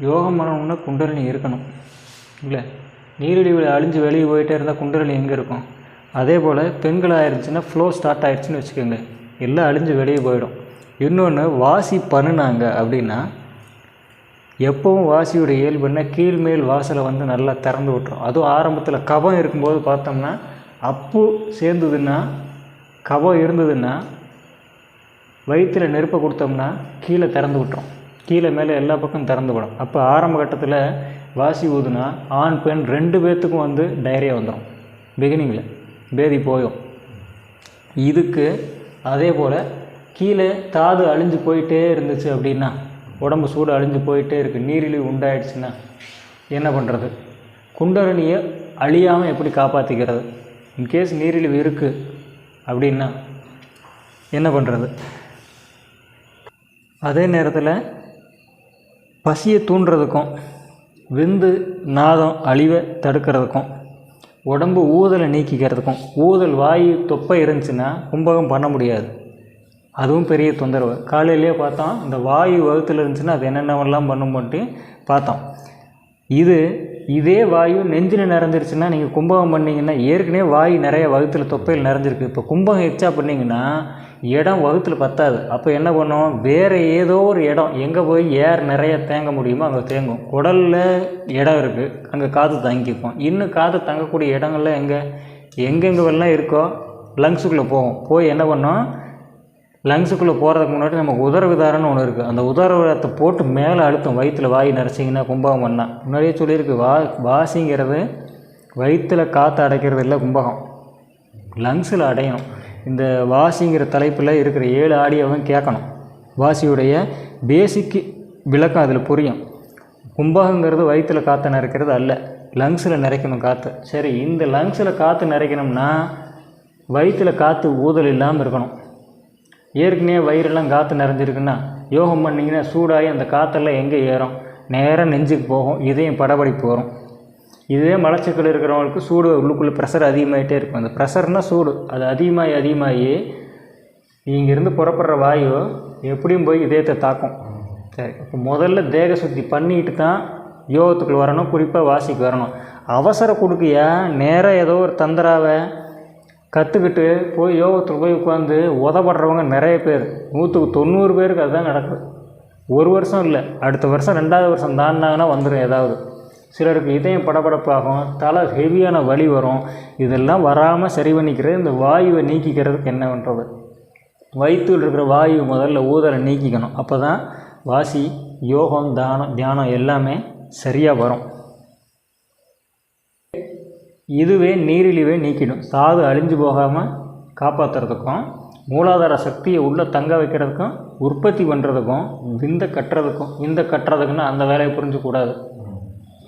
யோகம் பண்ணணும்னா குண்டலினி இருக்கணும். இல்லை? நீரிழிவில் அழிஞ்சு வெளியே போயிட்டே இருந்தால் குண்டலினி எங்கே இருக்கும்? அதே போல் பெண்களாக ஆயிடுச்சுன்னா ஃப்ளோ ஸ்டார்ட் ஆயிடுச்சுன்னு வச்சுக்கோங்க. எல்லாம் அழிஞ்சு வெளியே போயிடும். இன்னொன்று வாசி பண்ணுனாங்க அப்படின்னா எப்போவும் வாசியோட இயல்புன்னா கீழ்மேல் வாசலை வந்து நல்லா திறந்து விட்டுரும். அதுவும் ஆரம்பத்தில் கபம் இருக்கும்போது பார்த்தோம்னா அப்பு சேர்ந்ததுன்னா கபம் இருந்ததுன்னா வயிற்றில் நெருப்பை கொடுத்தோம்னா கீழே திறந்து விட்டுரும். கீழே மேலே எல்லா பக்கம் திறந்து விடும் அப்போ ஆரம்ப கட்டத்தில் வாசி ஊதுனா ஆண் பெண் ரெண்டு பேர்த்துக்கும் வந்து டைரியா வந்துடும் பிகினிங்கில் பேதி போயும் இதுக்கு அதே போல் கீழே தாது அழிஞ்சு போயிட்டே இருந்துச்சு அப்படின்னா உடம்பு சூடு அழிஞ்சு போயிட்டே இருக்குது நீரிழிவு உண்டாயிடுச்சுன்னா என்ன பண்ணுறது குண்டரணியை அழியாமல் எப்படி காப்பாற்றிக்கிறது இன்கேஸ் நீரிழிவு இருக்குது அப்படின்னா என்ன பண்ணுறது அதே நேரத்தில் பசியை தூண்டுறதுக்கும் விந்து நாதம் அழிவை தடுக்கிறதுக்கும் உடம்பு ஊதலை நீக்கிக்கிறதுக்கும் ஊதல் வாயு தொப்பை இருந்துச்சுன்னா கும்பகம் பண்ண முடியாது. அதுவும் பெரிய தொந்தரவு. காலையிலேயே பார்த்தோம் இந்த வாயு வகுத்தில் இருந்துச்சுன்னா அது என்னென்னலாம் பண்ணும் பண்ணிட்டு பார்த்தோம். இது இதே வாயு நெஞ்சில் நிறைஞ்சிருச்சுன்னா நீங்கள் கும்பகம் பண்ணிங்கன்னா ஏற்கனவே வாயு நிறைய வகுத்தில் தொப்பையில் நிறைஞ்சிருக்கு. இப்போ கும்பகம் எச்சா பண்ணிங்கன்னா இடம் வகுத்தில் பத்தாது. அப்போ என்ன பண்ணும் வேறு ஏதோ ஒரு இடம். எங்கே போய் ஏர் நிறைய தேங்க முடியுமோ அங்கே தேங்கும் குடலில் இடம் இருக்குது அங்கே காற்று தங்கிக்கும். இன்னும் காற்று தங்கக்கூடிய இடங்கள்லாம் எங்கே? எங்கெங்கெல்லாம் இருக்கோ லங்ஸுக்குள்ளே போகும். போய் என்ன பண்ணோம்? லங்ஸுக்குள்ளே போகிறதுக்கு முன்னாடி நமக்கு உதரவிதாரம்னு ஒன்று இருக்குது அந்த உதரவிதாரத்தை போட்டு மேலே அழுத்தம் வயிற்றில் வாய் நரைச்சிங்கன்னா கும்பகம் பண்ணால் முன்னாடியே சொல்லியிருக்கு வா வாசிங்கிறது வயிற்றில் காற்று அடைக்கிறது இல்லை கும்பகம். லங்ஸில் அடையணும். இந்த வாசிங்கிற தலைப்பில் இருக்கிற ஏழு ஆடியோவும் கேட்கணும். வாசியுடைய பேசிக்கு விளக்கம் அதில் புரியும். கும்பகங்கிறது வயிற்றில் காற்று நிறைக்கிறது அல்ல. லங்ஸில் நிறைக்கணும் காற்று சரி இந்த லங்ஸில் காற்று நிறைக்கணும்னா வயிற்றில் காற்று ஊதல் இல்லாமல் இருக்கணும். ஏற்கனவே வயிறெல்லாம் காற்று நிறைஞ்சிருக்குன்னா யோகம் பண்ணிங்கன்னா சூடாகி அந்த காற்றெல்லாம் எங்கே ஏறும்? நேராக நெஞ்சுக்கு போகும். இதையும் படபடிப்பு வரும். இதே மலச்சிக்கல் இருக்கிறவங்களுக்கு சூடு உள்ளுக்குள்ளே ப்ரெஷர் அதிகமாகிட்டே இருக்கும். அந்த ப்ரெஷர்னால் சூடு. அது அதிகமாகி அதிகமாகி இங்கேருந்து புறப்படுற வாயு எப்படியும் போய் இதயத்தை தாக்கும். சரி இப்போ முதல்ல தேக சுத்தி பண்ணிட்டு தான் யோகத்துக்குள் வரணும். குறிப்பாக வாசிக்கு வரணும். அவசர கொடுக்கையா? நேராக ஏதோ ஒரு தந்திராவை கற்றுக்கிட்டு போய் யோகத்தில் போய் உட்காந்து உதப்படுறவங்க நிறைய பேர். நூற்றுக்கு தொண்ணூறு பேருக்கு அதுதான் நடக்குது. ஒரு வருஷம் இல்லை அடுத்த வருஷம் ரெண்டாவது வருஷம் தாண்டினாங்கன்னா வந்துடும் ஏதாவது. சிலருக்கு இதயம் படபடப்பாகும் தலை ஹெவியான வலி வரும். இதெல்லாம் வராமல் சரி பண்ணிக்கிறது இந்த வாயுவை நீக்கிக்கிறதுக்கு என்ன பண்ணுறது வயிற்றில் இருக்கிற வாயு முதல்ல ஊதலை நீக்கிக்கணும். அப்போ தான் வாசி யோகம் தானம் தியானம் எல்லாமே சரியாக வரும். இதுவே நீரிழிவை நீக்கிடும். சாது அழிஞ்சு போகாமல் காப்பாற்றுறதுக்கும் மூலாதார சக்தியை உள்ளே தங்க வைக்கிறதுக்கும் உற்பத்தி பண்ணுறதுக்கும் விந்த கட்டுறதுக்கும் விந்த கட்டுறதுக்குன்னா அந்த வேலையை புரிஞ்சக்கூடாது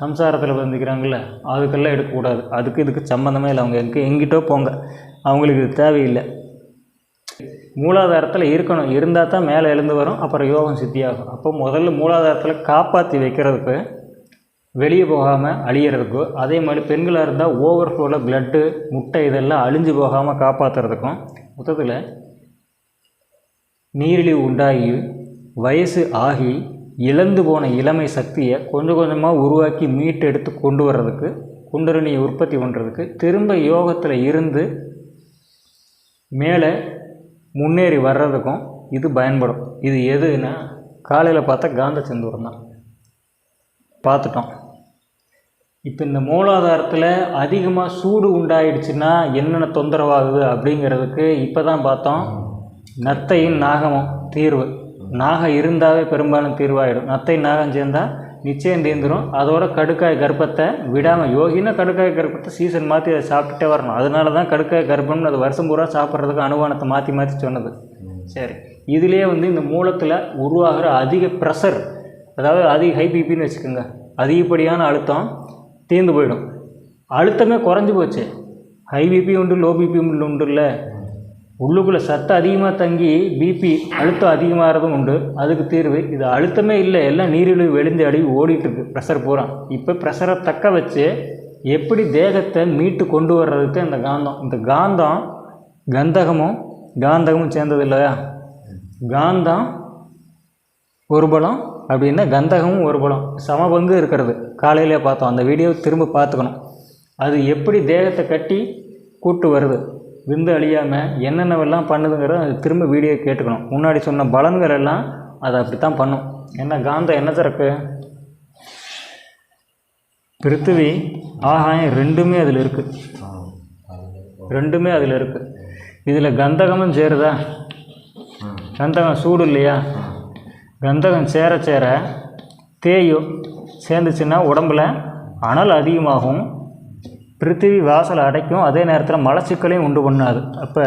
சம்சாரத்தில் வந்துக்கிறாங்கல்ல அதுக்கெல்லாம் எடுக்கக்கூடாது. அதுக்கு இதுக்கு சம்மந்தமே இல்லை. அவங்க எங்கே எங்கிட்டோ போங்க. அவங்களுக்கு இது தேவையில்லை. மூலாதாரத்தில் இருக்கணும். இருந்தால் தான் மேலே எழுந்து வரும். அப்புறம் யோகம் சித்தியாகும். அப்போ முதல்ல மூலாதாரத்தில் காப்பாற்றி வைக்கிறதுக்கு வெளியே போகாமல் அழியிறதுக்கோ அதே மாதிரி பெண்களாக இருந்தால் ஓவர் ஃப்ளோவில் ப்ளட்டு முட்டை இதெல்லாம் அழிஞ்சு போகாமல் காப்பாற்றுறதுக்கும் மொத்தத்தில் நீரிழிவு உண்டாகி வயசு ஆகி இழந்து போன இளமை சக்தியை கொஞ்சம் கொஞ்சமாக உருவாக்கி மீட்டெடுத்து கொண்டு வர்றதுக்கு குண்டரணியை உற்பத்தி பண்ணுறதுக்கு திரும்ப யோகத்தில் இருந்து மேலே முன்னேறி வர்றதுக்கும் இது பயன்படும். இது எதுன்னா காலையில் பார்த்தா காந்த செந்தூரம் தான் பார்த்துட்டோம். இப்போ இந்த மூலாதாரத்தில் அதிகமாக சூடு உண்டாயிடுச்சுன்னா என்னென்ன தொந்தரவாகுது அப்படிங்கிறதுக்கு இப்போ தான் பார்த்தோம். நத்தையும் நாகமும் தீர்வு. நாகம் இருந்தாவே பெரும்பாலும் தீர்வாயிடும். நத்தை நாகம் சேர்ந்தால் நிச்சயம் தீர்ந்துடும் அதோட கடுக்காய் கர்ப்பத்தை விடாமல் யோகினா கடுக்காய் கர்ப்பத்தை சீசன் மாற்றி அதை சாப்பிட்டுட்டே வரணும். அதனால தான் கடுக்காய் கர்ப்பம்னு அது வருஷம் பூரா சாப்பிட்றதுக்கு அனுமானத்தை மாற்றி மாற்றி சொன்னது. சரி. இதுலேயே வந்து இந்த மூலத்தில் உருவாகிற அதிக ப்ரெஷர் அதாவது அதிக ஹை பிபின்னு வச்சுக்கோங்க. அதிகப்படியான அழுத்தம் தீர்ந்து போயிடும். அழுத்தமே குறைஞ்சி போச்சு. ஹை பிபி உண்டு லோ பிபி உண்டு இல்லை. உள்ளுக்குள்ளே சத்தம் அதிகமாக தங்கி பிபி அழுத்தம் அதிகமாகிறதும் உண்டு. அதுக்கு தீர்வு இது அழுத்தமே இல்லை. எல்லாம் நீரிழிவு வெளிந்து அடி ஓடிட்டுருக்கு ப்ரெஷர் பூரா. இப்போ ப்ரெஷரை தக்க வச்சு எப்படி தேகத்தை மீட்டு கொண்டு வர்றதுக்கு அந்த காந்தம்? இந்த காந்தம் கந்தகமும் காந்தகமும் சேர்ந்தது இல்லையா? காந்தம் ஒரு பலம் அப்படின்னா கந்தகமும் ஒரு பலம். சம பங்கு இருக்கிறது. காலையிலே பார்த்தோம். அந்த வீடியோ திரும்ப பார்த்துக்கணும். அது எப்படி தேகத்தை கட்டி கூட்டு வருது? விந்து அழியாமல் என்னென்னவெல்லாம் பண்ணுதுங்கிறத அது திரும்ப வீடியோ கேட்டுக்கணும். முன்னாடி சொன்ன பலன்கள் எல்லாம் அதை அப்படி தான் பண்ணும். ஏன்னா காந்தம் என்ன திறக்கு பிருத்திவி ஆகாயம் ரெண்டுமே அதில் இருக்குது ரெண்டுமே அதில் இருக்குது இதில் கந்தகமும் சேருதா? கந்தகம் சூடு இல்லையா? கந்தகம் சேர சேர தேயும் சேர்ந்துச்சுன்னா உடம்புல அனல் அதிகமாகும். பிருத்திவி வாசலை அடைக்கும். அதே நேரத்தில் மலச்சிக்கலையும் உண்டு பண்ணாது. அப்போ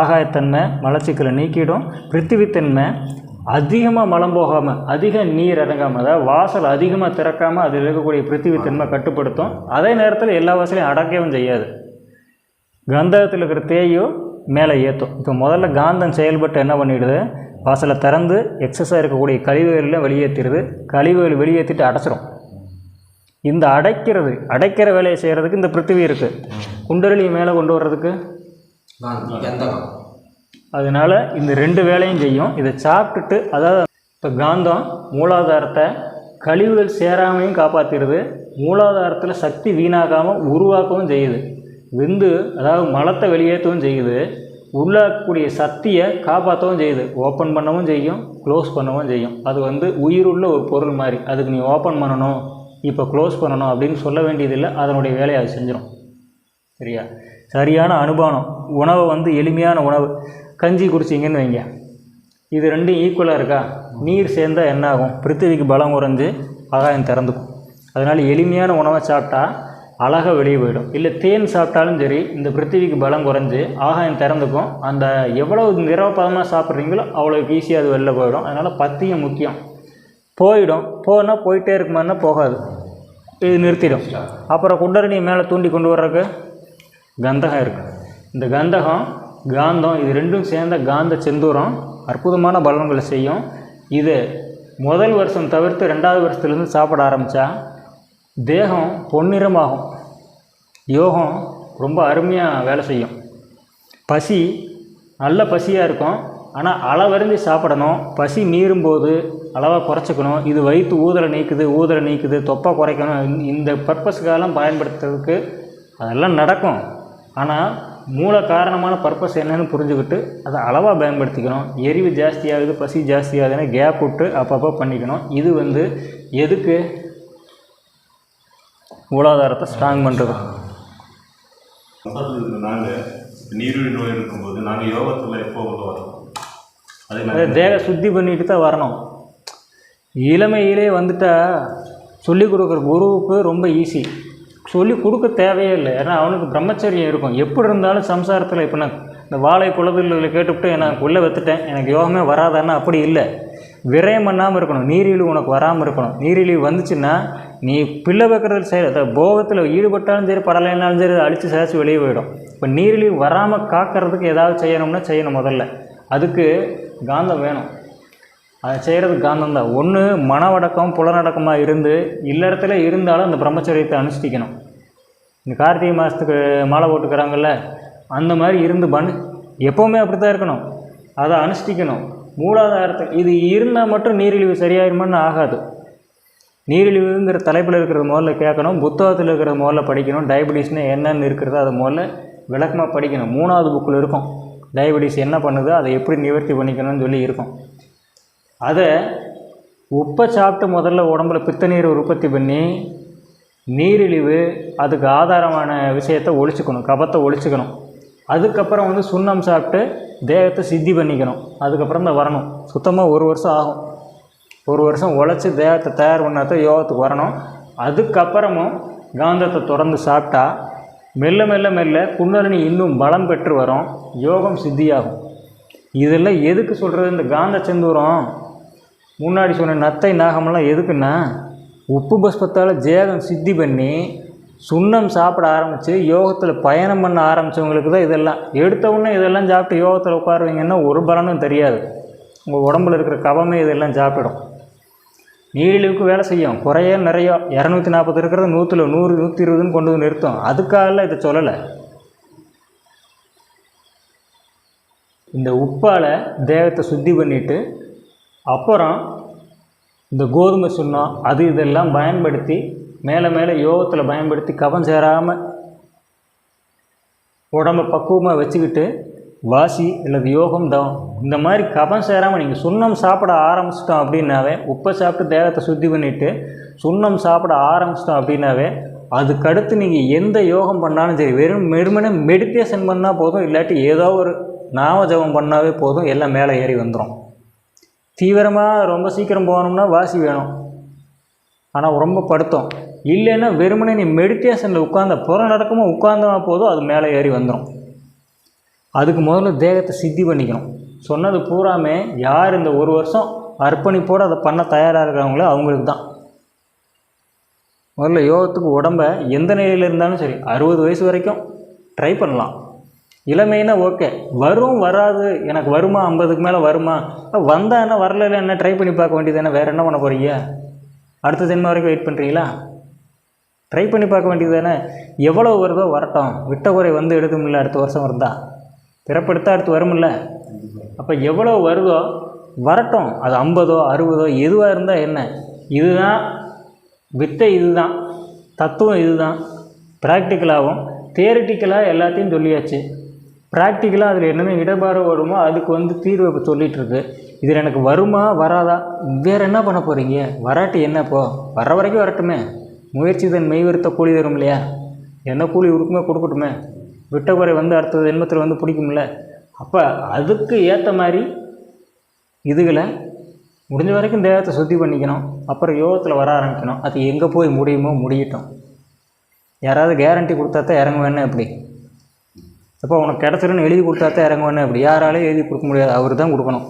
ஆகாயத்தன்மை மலச்சிக்கலை நீக்கிடும். பிருத்திவித்தன்மை அதிகமாக மலம் போகாமல் அதிக நீர் இறங்காமல் அதாவது வாசல் அதிகமாக திறக்காமல் அதில் இருக்கக்கூடிய பிருத்திவித்தன்மை கட்டுப்படுத்தும். அதே நேரத்தில் எல்லா வாசலையும் அடக்கவும் செய்யாது. கந்தகத்தில் இருக்கிற தேயும் மேலே ஏற்றும் இப்போ முதல்ல காந்தம் செயல்பட்டு என்ன பண்ணிடுது? வாசலை திறந்து எக்ஸஸாக இருக்கக்கூடிய கழிவுகளெலாம் வெளியேற்றிடுது கழிவுகள் வெளியேற்றிட்டு அடைச்சிரும். இந்த அடைக்கிறது அடைக்கிற வேலையை செய்கிறதுக்கு இந்த பிருத்திவி இருக்குது குண்டலியை மேலே கொண்டு வர்றதுக்கு? அதனால் இந்த ரெண்டு வேலையும் செய்யும். இதை சாப்பிட்டுட்டு அதாவது இப்போ காந்தம் மூலாதாரத்தை கழிவுகள் சேராமையும் காப்பாற்றிடுது மூலாதாரத்தில் சக்தி வீணாகாமல் உருவாக்கவும் செய்யுது. விந்து அதாவது மலத்தை வெளியேற்றவும் செய்யுது. உள்ளக்கூடிய சக்தியை காப்பாற்றவும் செய்யுது. ஓப்பன் பண்ணவும் செய்யும் க்ளோஸ் பண்ணவும் செய்யும். அது வந்து உயிருள்ள ஒரு பொருள் மாதிரி. அதுக்கு நீ ஓப்பன் பண்ணணும் இப்போ க்ளோஸ் பண்ணணும் அப்படின்னு சொல்ல வேண்டியதில்லை. அதனுடைய வேலையை அது செஞ்சிடும் சரியா? சரியான அனுபானம். உணவை வந்து எளிமையான உணவு. கஞ்சி குடிச்சிங்கன்னு வைங்க. இது ரெண்டும் ஈக்குவலாக இருக்கா? நீர் சேர்ந்தால் என்ன ஆகும் பிருத்திவிக்கு பலம் குறைஞ்சு ஆகாயம் திறந்துக்கும். அதனால் எளிமையான உணவை சாப்பிட்டா அழகாக வெளியே போயிடும். இல்லை தேன் சாப்பிட்டாலும் சரி இந்த பிருத்திவிக்கு பலம் குறைஞ்சு ஆகாயம் திறந்துக்கும் அந்த எவ்வளவு நிறப்பதமாக சாப்பிட்றீங்களோ அவ்வளோக்கு ஈஸியாக அது வெளில போயிடும். அதனால் பத்தியம் முக்கியம். போயிடும். போனால் போயிட்டே இருக்குமான்னா போகாது. இது நிறுத்திடும். அப்புறம் குண்டரணியை மேலே தூண்டி கொண்டு வர்றதுக்கு கந்தகம் இருக்குது இந்த கந்தகம் காந்தம் இது ரெண்டும் சேர்ந்த காந்த செந்தூரம் அற்புதமான பலன்களை செய்யும். இது முதல் வருஷம் தவிர்த்து ரெண்டாவது வருஷத்துலேருந்து சாப்பிட ஆரம்பித்தா தேகம் பொன்னிறமாகும். யோகம் ரொம்ப அருமையாக வேலை செய்யும். பசி நல்ல பசியாக இருக்கும். ஆனால் அளவறிஞ்சு சாப்பிடணும். பசி மீறும்போது அளவாக குறைச்சிக்கணும். இது வயிற்று ஊதலை நீக்குது ஊதலை நீக்குது தொப்பை குறைக்கணும். இந்த- இந்த பர்பஸ்க்காலாம் பயன்படுத்துறதுக்கு அதெல்லாம் நடக்கும். ஆனால் மூல காரணமான பர்பஸ் என்னன்னு புரிஞ்சுக்கிட்டு அதை அளவாக பயன்படுத்திக்கணும். எரிவு ஜாஸ்தியாகுது பசி ஜாஸ்தியாகுதுன்னு கேப் விட்டு அப்பப்போ பண்ணிக்கணும். இது வந்து எதுக்கு? மூலாதாரத்தை ஸ்ட்ராங் பண்ணுறது அதாவது நாங்கள் நீரிழிவு நோய் இருக்கும்போது நாங்கள் யோகத்தில் எப்போ உள்ள வரோம் அதே தேக சுத்தி பண்ணிட்டு தான் வரணும். இளமையிலே வந்துட்டா சொல்லிக் கொடுக்குற குருவுக்கு ரொம்ப ஈஸி சொல்லி கொடுக்க தேவையே இல்லை. ஏன்னா அவனுக்கு பிரம்மச்சரியம் இருக்கும். எப்படி இருந்தாலும் சம்சாரத்தில் இப்போ நான் இந்த வாழை குலதில் கேட்டுவிட்டு நான் உள்ளே வைத்துட்டேன். எனக்கு யோகமே வராதான்னா அப்படி இல்லை. விரயம் பண்ணாமல் இருக்கணும். நீரிழிவு உனக்கு வராமல் இருக்கணும். நீரிழிவு வந்துச்சுன்னா நீ பிள்ளை வைக்கிறது சரி அதை போகத்தில் ஈடுபட்டாலும் சரி படலைனாலும் சரி அழித்து சேச்சு வெளியே போயிடும். இப்போ நீரிழிவு வராமல் காக்கிறதுக்கு ஏதாவது செய்யணும்னா செய்யணும் முதல்ல. அதுக்கு காந்தம் வேணும். அதை செய்கிறது காந்தம் தான். ஒன்று மனவடக்கம் புலனடக்கமாக இருந்து இல்லறத்தில் இருந்தாலும் அந்த பிரம்மச்சரியத்தை அனுஷ்டிக்கணும். இந்த கார்த்திகை மாதத்துக்கு மாலை போட்டுக்கிறாங்கல்ல அந்த மாதிரி இருந்து பண்ணு. எப்போவுமே அப்படி தான் இருக்கணும். அதை அனுஷ்டிக்கணும். மூலாதாரத்தை இது இருந்தால் மட்டும் நீரிழிவு சரியாயிருமான்னு ஆகாது. நீரிழிவுங்கிற தலைப்பில் இருக்கிறது முதல்ல கேட்கணும் புத்தகத்தில் இருக்கிறது முதல்ல படிக்கணும் டயபெட்டிஸ்னு என்னென்னு இருக்கிறதோ அதை முதல்ல விளக்கமாக படிக்கணும். மூணாவது புக்கில் இருக்கும். டயபெட்டிஸ் என்ன பண்ணுதோ அதை எப்படி நிவர்த்தி பண்ணிக்கணும்னு சொல்லி இருக்கும். அதை உப்பை சாப்பிட்டு முதல்ல உடம்புல பித்த நீரை உற்பத்தி பண்ணி நீரிழிவு அதுக்கு ஆதாரமான விஷயத்தை ஒழிச்சுக்கணும் கபத்தை ஒழிச்சுக்கணும். அதுக்கப்புறம் வந்து சுண்ணம் சாப்பிட்டு தேகத்தை சித்தி பண்ணிக்கணும். அதுக்கப்புறம் தான் வரணும். சுத்தமாக ஒரு வருஷம் ஆகும். ஒரு வருஷம் உழைச்சி தேகத்தை தயார் பண்ணாதான் யோகத்துக்கு வரணும். அதுக்கப்புறமும் காந்தத்தை தொடர்ந்து சாப்பிட்டா மெல்ல மெல்ல மெல்ல குண்டலினி இன்னும் பலம் பெற்று வரும். யோகம் சித்தியாகும். இதெல்லாம் எதுக்கு சொல்கிறது இந்த காந்த செந்தூரம். முன்னாடி சொன்ன நத்தை நாகமெல்லாம் எதுக்குன்னா உப்பு பஸ்பத்தால் ஜேகம் சித்தி பண்ணி சுண்ணம் சாப்பிட ஆரம்பித்து யோகத்தில் பயணம் பண்ண ஆரம்பித்தவங்களுக்கு தான் இதெல்லாம். எடுத்த உடனே இதெல்லாம் சாப்பிட்டு யோகத்தில் உட்காருவீங்கன்னா ஒரு பலனும் தெரியாது. உங்கள் உடம்புல இருக்கிற கவமே இதெல்லாம் சாப்பிடும். நீரிழிவுக்கு வேலை செய்யும். குறைய நிறைய. இரநூத்தி நாற்பது இருக்கிறது நூற்றில் நூறு நூற்றி இருபதுன்னு கொண்டு வந்து நிறுத்தும். அதுக்காக இதை சொல்லலை. இந்த உப்பால் தேகத்தை சுத்தி பண்ணிவிட்டு அப்புறம் இந்த கோதுமை சுண்ணம் அது இதெல்லாம் பயன்படுத்தி மேலே மேலே யோகத்தில் பயன்படுத்தி கவம் சேராமல் உடம்பை பக்குவமாக வச்சுக்கிட்டு வாசி அல்லது யோகம் தவம். இந்த மாதிரி கபம் சேராமல் நீங்கள் சுண்ணம் சாப்பிட ஆரம்பிச்சிட்டோம் அப்படின்னாவே உப்பை சாப்பிட்டு தேகத்தை சுத்தி பண்ணிவிட்டு சுண்ணம் சாப்பிட ஆரம்பிச்சிட்டோம் அப்படின்னாவே அதுக்கடுத்து நீங்கள் எந்த யோகம் பண்ணாலும் சரி வெறும் வெறுமனே மெடிடேஷன் பண்ணால் போதும் இல்லாட்டி ஏதோ ஒரு நாம ஜபம் பண்ணாவே போதும் எல்லாம் மேலே ஏறி வந்துடும் தீவிரமாக ரொம்ப சீக்கிரம் போகணும்னா வாசி வேணும். ஆனால் ரொம்ப படுத்தோம். இல்லைன்னா வெறுமனே நீ மெடிடேஷனில் உட்காந்த புறம் நடக்கமாக உட்காந்தா போதும் அது மேலே ஏறி வந்துடும் அதுக்கு முதல்ல தேகத்தை சித்தி பண்ணிக்கணும். சொன்னது பூராமே யார் இந்த ஒரு வருஷம் அர்ப்பணிப்போடு அதை பண்ண தயாராக இருக்கிறவங்களோ அவங்களுக்கு தான். முதல்ல யோகத்துக்கு உடம்ப எந்த நிலையில் இருந்தாலும் சரி அறுபது வயசு வரைக்கும் ட்ரை பண்ணலாம். இளமைனா ஓகே வரும் வராது எனக்கு வருமா ஐம்பதுக்கு மேலே வருமா? வந்தா என்ன வரல என்ன ட்ரை பண்ணி பார்க்க வேண்டியது என்ன? வேறு என்ன பண்ண போகிறீங்க அடுத்த ஜென்மம் வரைக்கும் வெயிட் பண்ணுறீங்களா ட்ரை பண்ணி பார்க்க வேண்டியது தானே? எவ்வளோ வருதோ வரட்டும். விட்ட குறை வந்து எடுக்குமில்ல அடுத்த வருஷம் வருதா? பிறப்பெடுத்தால் அடுத்து வரும்ல அப்போ எவ்வளோ வருதோ வரட்டும். அது ஐம்பதோ அறுபதோ எதுவாக இருந்தால் என்ன? இதுதான் வித்தை இதுதான். தத்துவம் இதுதான். ப்ராக்டிக்கலாகவும் தியரிட்டிக்கலாக எல்லாத்தையும் சொல்லியாச்சு. ப்ராக்டிக்கலாக அதில் என்னென்ன இடபாடு வருமோ அதுக்கு வந்து தீர்வு இப்போ சொல்லிகிட்ருக்கு இதில் எனக்கு வருமா வராதா? வேறு என்ன பண்ண போகிறீங்க வராட்டி என்ன இப்போ? வர வரைக்கும் வரட்டுமே. முயற்சி தன் மெய்வருத்த கூலி தரும் இல்லையா? என்ன கூலி கொடுக்குமே கொடுக்கட்டுமே. விட்ட குறை வந்து அடுத்த ஜென்மத்தில் வந்து பிடிக்கும்ல. அப்போ அதுக்கு ஏற்ற மாதிரி இதுகளை முடிஞ்ச வரைக்கும் தேகத்தை சுத்தி பண்ணிக்கணும். அப்புறம் யோகத்தில் வர ஆரம்பிக்கணும். அது எங்கே போய் முடியுமோ முடியட்டும். யாராவது கேரண்டி கொடுத்தா தான் இறங்குவேன்னு எப்படி? அப்போ உனக்கு கிடச்சிருன்னு எழுதி கொடுத்தா தான் இறங்க வேணும் அப்படி யாராலையும் எழுதி கொடுக்க முடியாது. அவர் தான் கொடுக்கணும்.